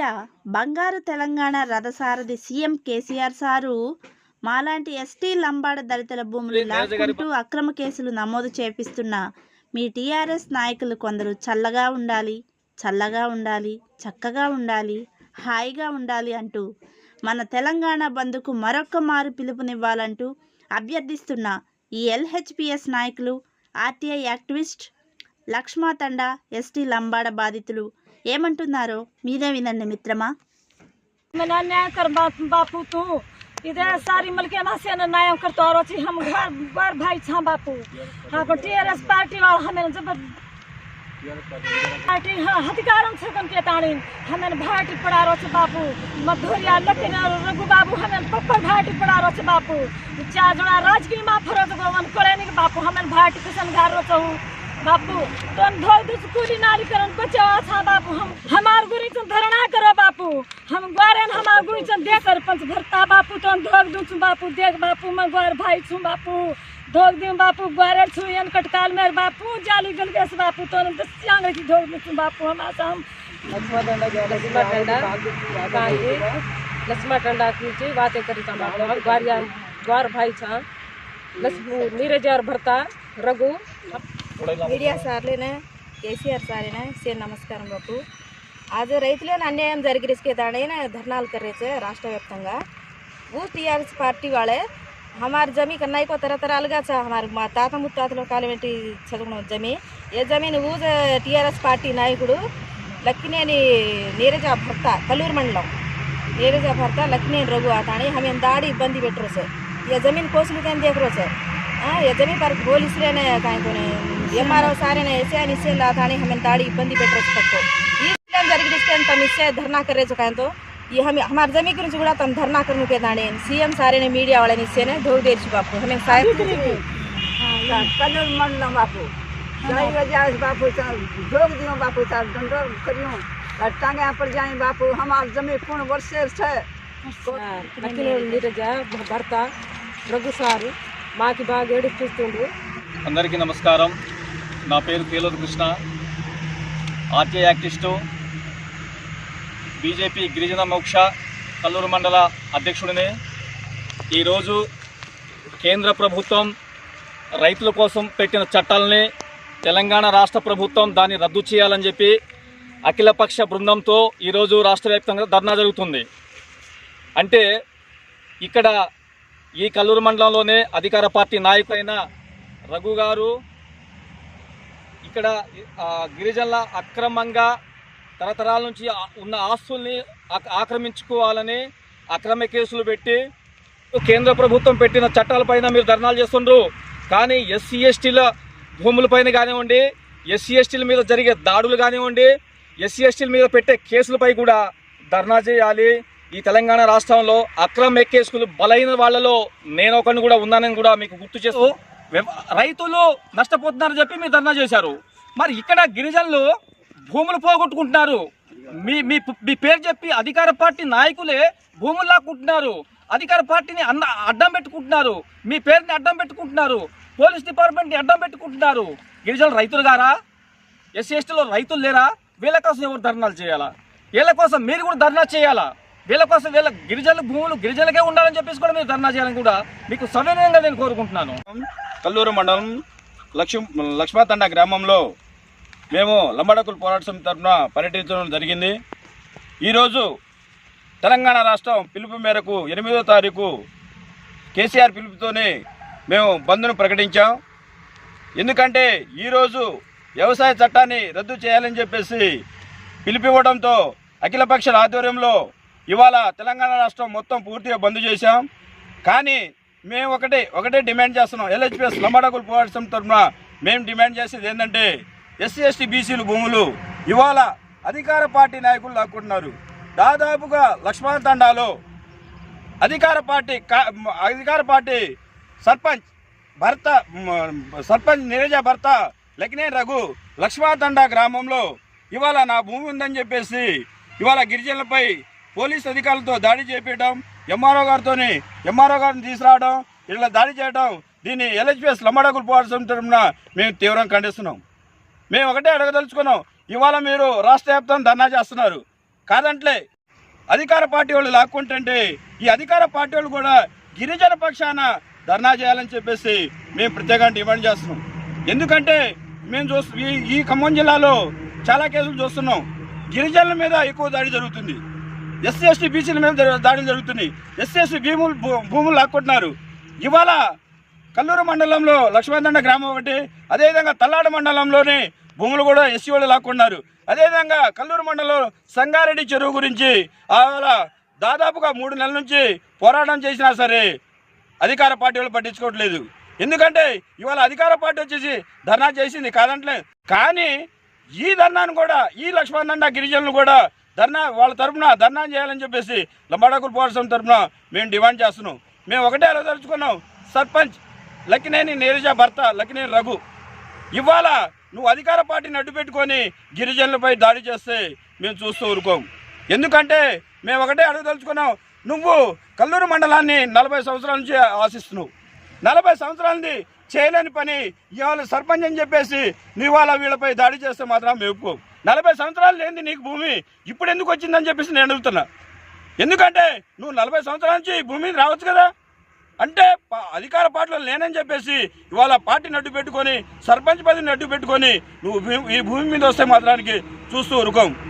మధ్య బంగారు తెలంగాణ రథసారథి సీఎం కేసీఆర్ సారు మాలాంటి ఎస్టీ లంబాడ దళితుల భూములు లాక్కుంటూ అక్రమ కేసులు నమోదు చేపిస్తున్న మీ టీఆర్ఎస్ నాయకులు కొందరు చల్లగా ఉండాలి చల్లగా ఉండాలి చక్కగా ఉండాలి హాయిగా ఉండాలి అంటూ మన తెలంగాణ బంధుకు మరొక్క మారు పిలుపునివ్వాలంటూ అభ్యర్థిస్తున్న ఈ ఎల్హెచ్పిఎస్ నాయకులు RTI activist Lakshma Thanda ST Lambada బాధితులు ఏమంటున్నారో మీరే వినండి మిత్రమా मैंने न्याय कर बाप, बापू तू इधर सारी मलके से न न्याय कर तो और हम घर बार भाई छा बापू हाँ पर टीआरएस पार्टी वाला हमें जबर पार्टी हाँ अधिकारम से कम के ताणी हमें भाटी पड़ा रो छे बापू मधुरिया लकिन और रघु बाबू हमें पप्पर भाटी पड़ा रो छे बापू चार जना राजकीय मा फरो तो गोवन कोले नहीं बापू हमें भाटी किसन घर रो छू बापू तुम तो धोई दुस कुली नारी करन को बचाओ था बापू हम हमार गुरी चन धरना करो बापू। हम ग्वारन हमार गुरी चन देख कर पंच भरता बापू तुम तो धोग दुस बापू देख बापू मैं ग्वार भाई छु बापू। धोग दिन बापू ग्वारल छु यन कटकाल मेर बापू जाली गल गैस बापू तो न दस्यांग की धोग दुस बापू हम लक्ष्मा लक्ष्मा डंडा लक्ष्मा डंडा की जी बातें करी था बापू हम ग्वार भाई छा। लक्ष्मी नीरज और भरता रघु। మీడియా సార్లేనా? కేసీఆర్ సారేనా? సేమ్ నమస్కారం బాబు అది రైతులేని అన్యాయం జరిగిరిస్కేదాడైనా ధర్నాలు కర్రేసే రాష్ట్ర వ్యాప్తంగా. ఊ టీఆర్ఎస్ పార్టీ వాళ్ళే హమార్ జమీ का नहीं को तरह तरह अलग छ हमारे तात मुत्तातलो జమీ. ఏ జమీని ఊ టీఆర్ఎస్ పార్టీ నాయకుడు లక్కినేని నీరజ భర్త కల్లూరు మండలం. నీరజ భర్త లక్కినేని రఘు అతని హమేం దాడి ఇబ్బంది పెట్టరు సార్. ఏ జమీన్ కోసం దేం దేకరు సార్. हाँ ये जमीन पर पुलिस ने कहीं को एम आर सारे ने ऐसे निश्चय लाता नहीं हमें दाड़ी इब्बंदी बैठ रहे सबको ఈ విషయం జరిగి తమ నిశ్చయ ధర్నా కర్రేచ్చు కాయంతో ఈ హమి हमारे जमीन గురించి కూడా తమ ధర్నా करने के दाने सीएम सारे ने मीडिया वाले निश्चय ने धोख देर बापू हमें साहेब कन्नूर मंडलम बापू जय गजास बापू ढोक दियो बापू साहब दंडो करियो टांगे पर जाए बापू हमार जमीन पूर्ण वर्षे है లక్కినే నీరజ భర్త రఘు సారు మాకి బాగా ఏడిపిస్తుండ్రు అందరికీ నమస్కారం. నా పేరు Kelod Krishna. RK activist BJP గిరిజన మోక్ష కల్లూరు మండల అధ్యక్షుడిని. ఈరోజు కేంద్ర ప్రభుత్వం రైతుల కోసం పెట్టిన చట్టాలని తెలంగాణ రాష్ట్ర ప్రభుత్వం దాన్ని రద్దు చేయాలని చెప్పి అఖిలపక్ష బృందంతో ఈరోజు రాష్ట్ర వ్యాప్తంగా ధర్నా జరుగుతుంది. అంటే ఇక్కడ ఈ కల్లూరు మండలంలోనే అధికార పార్టీ నాయకులైన రఘు గారు ఇక్కడ గిరిజనుల అక్రమంగా తరతరాల నుంచి ఉన్న ఆస్తుల్ని ఆక్రమించుకోవాలని అక్రమ కేసులు పెట్టి కేంద్ర ప్రభుత్వం పెట్టిన చట్టాలపైన మీరు ధర్నాలు చేస్తుండ్రు. కానీ ఎస్సీ ఎస్టీల భూములపైన కానివ్వండి ఎస్సీ ఎస్టీల మీద జరిగే దాడులు కానివ్వండి ఎస్సీ ఎస్టీల మీద పెట్టే కేసులపై కూడా ధర్నా చేయాలి. ఈ తెలంగాణ రాష్ట్రంలో అక్రమ కేసులు బలైన వాళ్ళలో నేను ఒకరిని కూడా ఉన్నానని కూడా మీకు గుర్తు చేస్తూ రైతులు నష్టపోతున్నారని చెప్పి మీరు ధర్నా చేశారు. మరి ఇక్కడ గిరిజనులు భూములు పోగొట్టుకుంటున్నారు. మీ మీ మీ పేరు చెప్పి అధికార పార్టీ నాయకులే భూములు లాక్కుంటున్నారు. అధికార పార్టీని అన్న అడ్డం పెట్టుకుంటున్నారు. మీ పేరుని అడ్డం పెట్టుకుంటున్నారు. పోలీస్ డిపార్ట్మెంట్ని అడ్డం పెట్టుకుంటున్నారు. గిరిజనులు రైతులు గారా? ఎస్సీ ఎస్టీలో రైతులు లేరా? వీళ్ళ కోసం ఎవరు ధర్నాలు చేయాలా? వీళ్ళ కోసం మీరు కూడా ధర్నా చేయాలా? వీళ్ళ కోసం వీళ్ళ గిరిజనుల భూములు గిరిజనులకే ఉండాలని చెప్పేసి కూడా మీరు ధర్నా చేయాలని కూడా మీకు సవినయంగా నేను కోరుకుంటున్నాను. కల్లూరు మండలం లక్ష్మ లక్ష్మాతండ గ్రామంలో మేము లంబడకుల పోరాట సమితి తరఫున పర్యటించడం జరిగింది. ఈరోజు తెలంగాణ రాష్ట్రం పిలుపు మేరకు ఎనిమిదో తారీఖు కేసీఆర్ పిలుపుతోనే మేము బంద్ను ప్రకటించాం. ఎందుకంటే ఈరోజు వ్యవసాయ చట్టాన్ని రద్దు చేయాలని చెప్పేసి పిలిపివ్వడంతో అఖిలపక్షల ఆధ్వర్యంలో ఇవాళ తెలంగాణ రాష్ట్రం మొత్తం పూర్తిగా బంద్ చేశాం. కానీ మేము ఒకటే ఒకటే డిమాండ్ చేస్తున్నాం. ఎల్హెచ్పిఎస్ లంబాడకుల పోరాటం తరఫున మేము డిమాండ్ చేసేది ఏంటంటే ఎస్సీ ఎస్టీ బీసీలు భూములు ఇవాళ అధికార పార్టీ నాయకులు లాక్కుంటున్నారు. దాదాపుగా లక్ష్మణ తండాలో అధికార పార్టీ కా- అధికార పార్టీ సర్పంచ్ భర్త సర్పంచ్ నీరజ భర్త లక్నే రఘు లక్ష్మాతండ గ్రామంలో ఇవాళ నా భూమి ఉందని చెప్పేసి ఇవాళ గిరిజనులపై పోలీస్ అధికారులతో దాడి చేపించడం ఎంఆర్ఓ గారితో ఎంఆర్ఓ గారిని తీసుకురావడం ఇలా దాడి చేయడం దీన్ని ఎల్హెచ్పిఎస్ లంబాడకుల పోవాల్సిన తరఫున మేము తీవ్రంగా ఖండిస్తున్నాం. మేము ఒకటే అడగదలుచుకున్నాం ఇవాళ మీరు రాష్ట్ర వ్యాప్తం ధర్నా చేస్తున్నారు. కాదంట్లే అధికార పార్టీ వాళ్ళు లాక్కుంటుంటే ఈ అధికార పార్టీ వాళ్ళు కూడా గిరిజన పక్షాన ధర్నా చేయాలని చెప్పేసి మేము ప్రత్యేకంగా డిమాండ్ చేస్తున్నాం. ఎందుకంటే మేము చూస్తు ఈ ఈ ఖమ్మం జిల్లాలో చాలా కేసులు చూస్తున్నాం. గిరిజనుల మీద ఎక్కువ దాడి జరుగుతుంది. ఎస్సీ ఎస్టీ బీసీల మీద దాడులు జరుగుతున్నాయి. ఎస్సీ ఎస్టీ భూములు భూ- భూములు లాక్కుంటున్నారు. ఇవాళ కల్లూరు మండలంలో లక్ష్మీదండ గ్రామం ఒకటి అదేవిధంగా తల్లాడ మండలంలోని భూములు కూడా ఎస్సీ వాళ్ళు లాక్కున్నారు అదేవిధంగా కల్లూరు మండలం సంగారెడ్డి చెరువు గురించి ఆవేళ దాదాపుగా మూడు నెలల నుంచి పోరాటం చేసినా సరే అధికార పార్టీ వాళ్ళు పట్టించుకోవట్లేదు. ఎందుకంటే ఇవాళ అధికార పార్టీ వచ్చేసి ధర్నా చేసింది కాదంటలే కానీ ఈ ధర్నాను కూడా ఈ లక్ష్మణ గిరిజనులు కూడా ధర్నా వాళ్ళ తరపున ధర్నా చేయాలని చెప్పేసి లంబాడాకుల పోరాటం తరపున మేము డిమాండ్ చేస్తున్నాం. మేము ఒకటే అలదలుచుకున్నాం సర్పంచ్ లక్కినేని నీరజ భర్త లక్కినేని రఘు ఇవాళ నువ్వు అధికార పార్టీని అడ్డు పెట్టుకొని గిరిజనులపై దాడి చేస్తే మేము చూస్తూ ఊరుకోం. ఎందుకంటే మేము ఒకటే అడగదలుచుకున్నాం నువ్వు కల్లూరు మండలాన్ని నలభై సంవత్సరాల నుంచి ఆశిస్తున్నావు. నలభై సంవత్సరాల నుంచి చేయలేని పని ఇవాళ సర్పంచ్ అని చెప్పేసి నీ వాళ్ళ వీళ్ళపై దాడి చేస్తే మాత్రం మేము నలభై సంవత్సరాలు లేనిది నీకు భూమి. ఇప్పుడు ఎందుకు వచ్చిందని చెప్పేసి నేను అడుగుతున్నా. ఎందుకంటే నువ్వు నలభై సంవత్సరాల నుంచి ఈ భూమి మీద రావచ్చు కదా? అంటే అధికార పార్టీలో లేనని చెప్పేసి ఇవాళ పార్టీని అడ్డు పెట్టుకొని సర్పంచ్ పదవిని అడ్డు పెట్టుకొని నువ్వు ఈ భూమి మీద వస్తే మాత్రానికి చూస్తూ ఊరుకోం